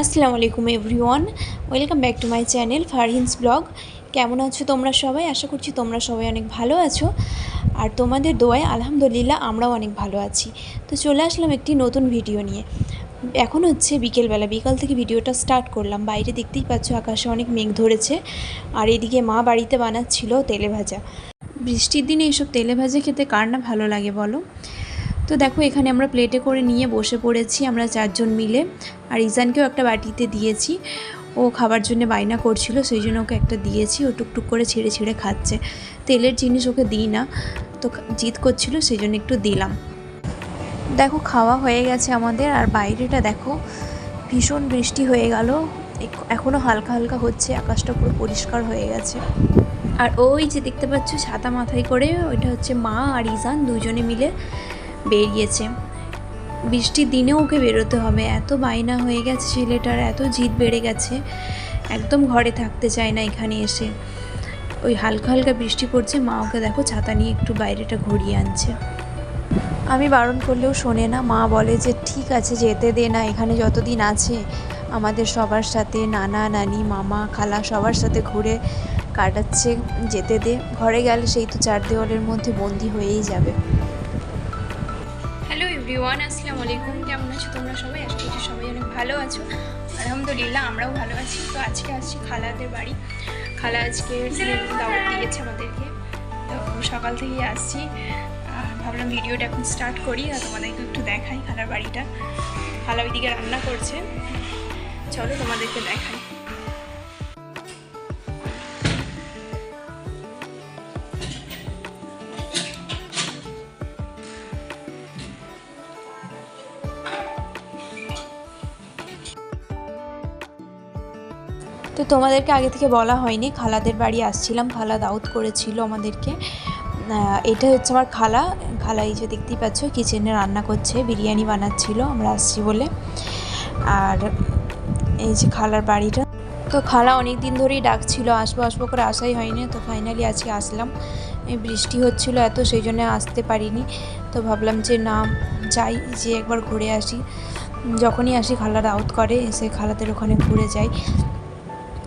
আসসালামু আলাইকুম everyone, welcome back to my channel Farhin's vlog. কেমন আছো তোমরা সবাই? আশা করছি তোমরা সবাই অনেক ভালো আছো। আর তোমাদের দোয়ায় আলহামদুলিল্লাহ আমরাও অনেক ভালো আছি। তো চলে আসলাম একটি নতুন ভিডিও নিয়ে। এখন হচ্ছে বিকেলবেলা, বিকাল থেকে ভিডিওটা স্টার্ট করলাম। বাইরে দেখতেই পাচ্ছ আকাশে অনেক মেঘ ধরেছে। আর এদিকে মা বাড়িতে বানাচ্ছিল তেলে ভাজা। বৃষ্টির দিনে এইসব তেলে ভাজা খেতে কার না ভালো লাগে বলো? তো দেখো, এখানে আমরা প্লেটে করে নিয়ে বসে পড়েছি আমরা চারজন মিলে। আর ইজানকেও একটা বাটিতে দিয়েছি। ও খাবার জন্য বায়না করছিল, সেই জন্য ওকে একটা দিয়েছি। ও টুকটুক করে ছেড়ে ছেড়ে খাচ্ছে। তেলের জিনিস ওকে দিই না। তো জিদ করছিল, সেই জন্য একটু দিলাম। দেখো, খাওয়া হয়ে গেছে আমাদের। আর বাইরেটা দেখো, ভীষণ বৃষ্টি হয়ে গেল। এক- এখনও হালকা হালকা হচ্ছে, আকাশটা পুরো পরিষ্কার হয়ে গেছে। আর ওই যে দেখতে পাচ্ছ, ছাতা মাথায় করে, ওইটা হচ্ছে মা আর ইজান দুজনে মিলে বেরিয়েছে। বৃষ্টির দিনেও ওকে বেরোতে হবে। এত বায়না হয়ে গেছে ছেলেটার, এত জিদ বেড়ে গেছে। একদম ঘরে থাকতে চায় না এখানে এসে। ওই হালকা হালকা বৃষ্টি পড়ছে, মা ওকে দেখো ছাতা নিয়ে একটু বাইরেটা ঘুরিয়ে আনছে। আমি বারণ করলেও শোনে না। মা বলে যে, ঠিক আছে, যেতে দে না, এখানে যতদিন আছে আমাদের সবার সাথে, নানা, নানি, মামা, খালা সবার সাথে ঘুরে কাটাচ্ছে, যেতে দে। ঘরে গেলে সেই তো চার দেওয়ালের মধ্যে বন্দি হয়েই যাবে। এভরিওয়ান আসসালামু আলাইকুম। কেমন আছো তোমরা সবাই? আশা করছি সবাই অনেক ভালো আছো। আলহামদুলিল্লাহ, আমরাও ভালো আছি। তো আজকে আসছি খালাদের বাড়ি। খালা আজকে দাওয়াত দিয়েছে আমাদেরকে। তো সকাল থেকেই আসছি। ভাবলাম ভিডিওটা এখন স্টার্ট করি আর তোমাদেরকে একটু দেখাই খালার বাড়িটা। খালা ওইদিকে রান্না করছে। চলো তোমাদেরকে দেখাই। তো তোমাদেরকে আগে থেকে বলা হয়নি, খালাদের বাড়ি আসছিলাম, খালা দাউদ করেছিল আমাদেরকে। এটা হচ্ছে আমার খালা খালা এই যে দেখতেই পাচ্ছ কিচেনে রান্না করছে, বিরিয়ানি বানাচ্ছিল, আমরা আসছি বলে। আর এই যে খালার বাড়িটা। তো খালা অনেক দিন ধরেই ডাকছিল, আসব আসব করে আসাই হয়নি, তো ফাইনালি আজকে আসলাম। বৃষ্টি হচ্ছিল এত, সেই জন্য আসতে পারিনি। তো ভাবলাম যে না, যাই, যে একবার ঘুরে আসি। যখনই আসি, খালা দাউদ করে, এসে খালাদের ওখানে ঘুরে যাই।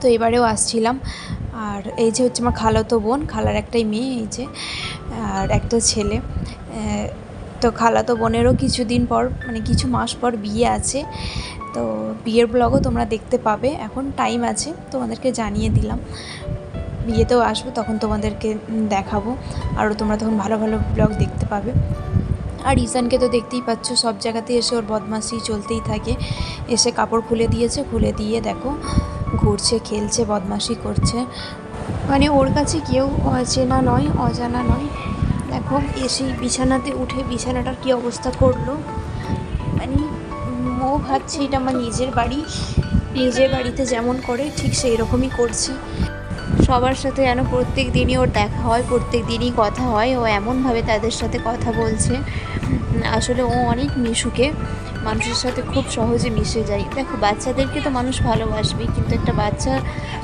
তো এবারেও আসছিলাম। আর এই যে হচ্ছে আমার খালাতো বোন, খালার একটাই মেয়ে এই যে, আর একটা ছেলে। তো খালাতো বোনেরও কিছুদিন পর মানে কিছু মাস পর বিয়ে আছে। তো বিয়ের ব্লগও তোমরা দেখতে পাবে। এখন টাইম আছে, তোমাদেরকে জানিয়ে দিলাম। বিয়েতেও আসব, তখন তোমাদেরকে দেখাবো। আরও তোমরা তখন ভালো ভালো ব্লগ দেখতে পাবে। আর ইসানকে তো দেখতেই পাচ্ছ, সব জায়গাতে এসে ওর বদমাশি চলতেই থাকে। এসে কাপড় খুলে দিয়েছে, খুলে দিয়ে দেখো। ঘুরছে, খেলছে, বদমাশি করছে। মানে ওর কাছে কেউ অচেনা নয়, অজানা নয়। দেখো, এসেই বিছানাতে উঠে বিছানাটার কী অবস্থা করল। মানে ও ভাবছে এটা আমার নিজের বাড়ি, নিজের বাড়িতে যেমন করে, ঠিক সেই রকমই করছে। সবার সাথে যেন প্রত্যেক দিনই ওর দেখা হয়, প্রত্যেক দিনই কথা হয়, ও এমনভাবে তাদের সাথে কথা বলছে। আসলে ও অনেক মিশুকে। মানুষের সাথে খুব সহজে মিশে যায়। দেখো, বাচ্চাদেরকে তো মানুষ ভালোবাসবেই, কিন্তু একটা বাচ্চা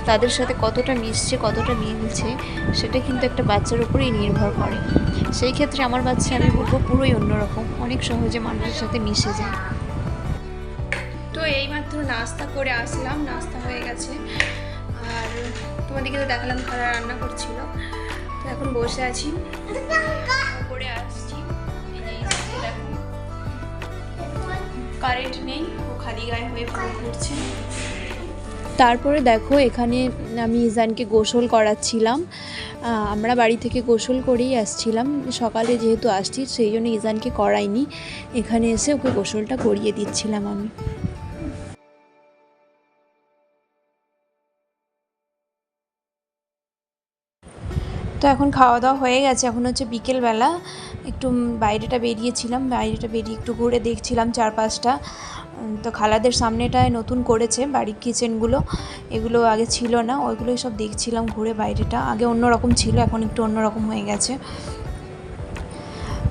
তাদের সাথে কতটা মিশছে, কতটা মিলছে, সেটা কিন্তু একটা বাচ্চার উপরেই নির্ভর করে। সেই ক্ষেত্রে আমার বাচ্চা, আমি বলব, পুরোই অন্যরকম। অনেক সহজে মানুষের সাথে মিশে যায়। তো এইমাত্র নাস্তা করে আসলাম, নাস্তা হয়ে গেছে। আর তোমাদেরকে তো দেখালাম খালা রান্না করছিল। তো এখন বসে আছি। করে আসছি। কারেন্ট নেই, ও খালি গায়ে হয়ে ফোন ঘুরছে। তারপরে দেখো, এখানে আমি ইজানকে গোসল করাচ্ছিলাম। আমরা বাড়ি থেকে গোসল করেই আসছিলাম। সকালে যেহেতু আসছি, সেই জন্য ইজানকে করাইনি। এখানে এসে ওকে গোসলটা করিয়ে দিচ্ছিলাম আমি। তো এখন খাওয়া দাওয়া হয়ে গেছে। এখন হচ্ছে বিকেলবেলা একটু বাইরেটা বেরিয়েছিলাম। বাইরেটা বেরিয়ে একটু ঘুরে দেখছিলাম চারপাশটা। তো খালাদের সামনেটায় নতুন করেছে বাড়ির কিচেনগুলো। এগুলো আগে ছিল না, ওইগুলোই সব দেখছিলাম ঘুরে বাইরেটা। আগে অন্যরকম ছিল, এখন একটু অন্য রকম হয়ে গেছে।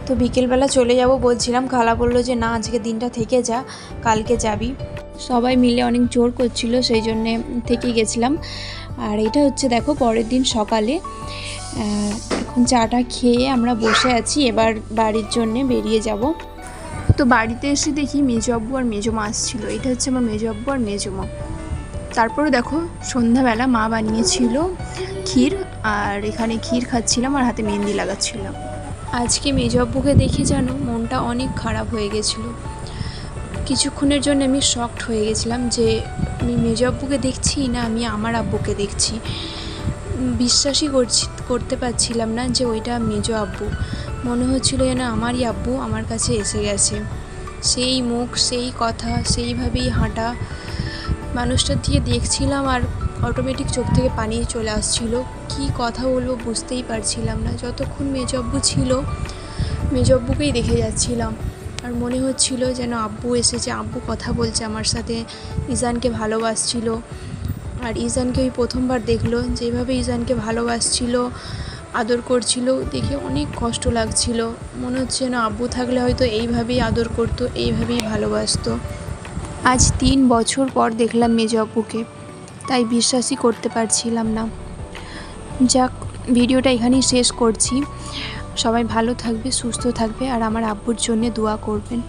তো বিকেলবেলা চলে যাব বলছিলাম। খালা বলল যে, না, আজকে দিনটা থেকে যা, কালকে যাবি। সবাই মিলে অনেক জোর করছিল, সেই জন্যে থেকে গেছিলাম। আর এটা হচ্ছে, দেখো, পরের দিন সকালে এখন চাটা খেয়ে আমরা বসে আছি, এবার বাড়ির জন্যে বেরিয়ে যাব। তো বাড়িতে এসে দেখি মেজো আব্বু আর মেজো মা আসছিল। এটা হচ্ছে আমার মেজো আব্বু আর মেজো মা। তারপরে দেখো, সন্ধ্যাবেলা মা বানিয়েছিল ক্ষীর, আর এখানে ক্ষীর খাচ্ছিলাম আর হাতে মেহেন্দি লাগাচ্ছিলাম। আজকে মেজ আব্বুকে দেখে যেন মনটা অনেক খারাপ হয়ে গেছিল। কিছুক্ষণের জন্য আমি শকড হয়ে গেছিলাম যে আমি মেজ আব্বুকে দেখছি না, আমি আমার আব্বুকে দেখছি। বিশ্বাসই করছি, করতে পারছিলাম না যে ওইটা মেজ আব্বু। মনে হচ্ছিল যেন আমারই আব্বু আমার কাছে এসে গেছে। সেই মুখ, সেই কথা, সেইভাবেই হাঁটা, মানুষটার দিকে দেখছিলাম আর অটোমেটিক চোখ থেকে পানি চলে আসছিল। কি কথা বলব বুঝতেই পারছিলাম না। যতক্ষণ মেজব্বু ছিল মেজব্বুকেই দেখে যাচ্ছিলাম। আর মনে হচ্ছিল যেন আব্বু এসেছে, আব্বু কথা বলছে আমার সাথে। ইজানকে ভালোবাসছিল। আর ইজানকে ওই প্রথমবার দেখল, যেভাবে ইজানকে ভালোবাসছিল, আদর করছিল, দেখে অনেক কষ্ট লাগছিল। মনে হচ্ছে যেন আব্বু থাকলে হয়তো এইভাবেই আদর করতো, এইভাবেই ভালোবাসতো। আজ তিন বছর পর দেখলাম মেজ আব্বুকে, তাই বিশ্বাসই করতে পারছিলাম না। যাক, ভিডিওটা এখানেই শেষ করছি। সবাই ভালো থাকবে সুস্থ থাকবে আর আমার আব্বুর জন্য দোয়া করবেন।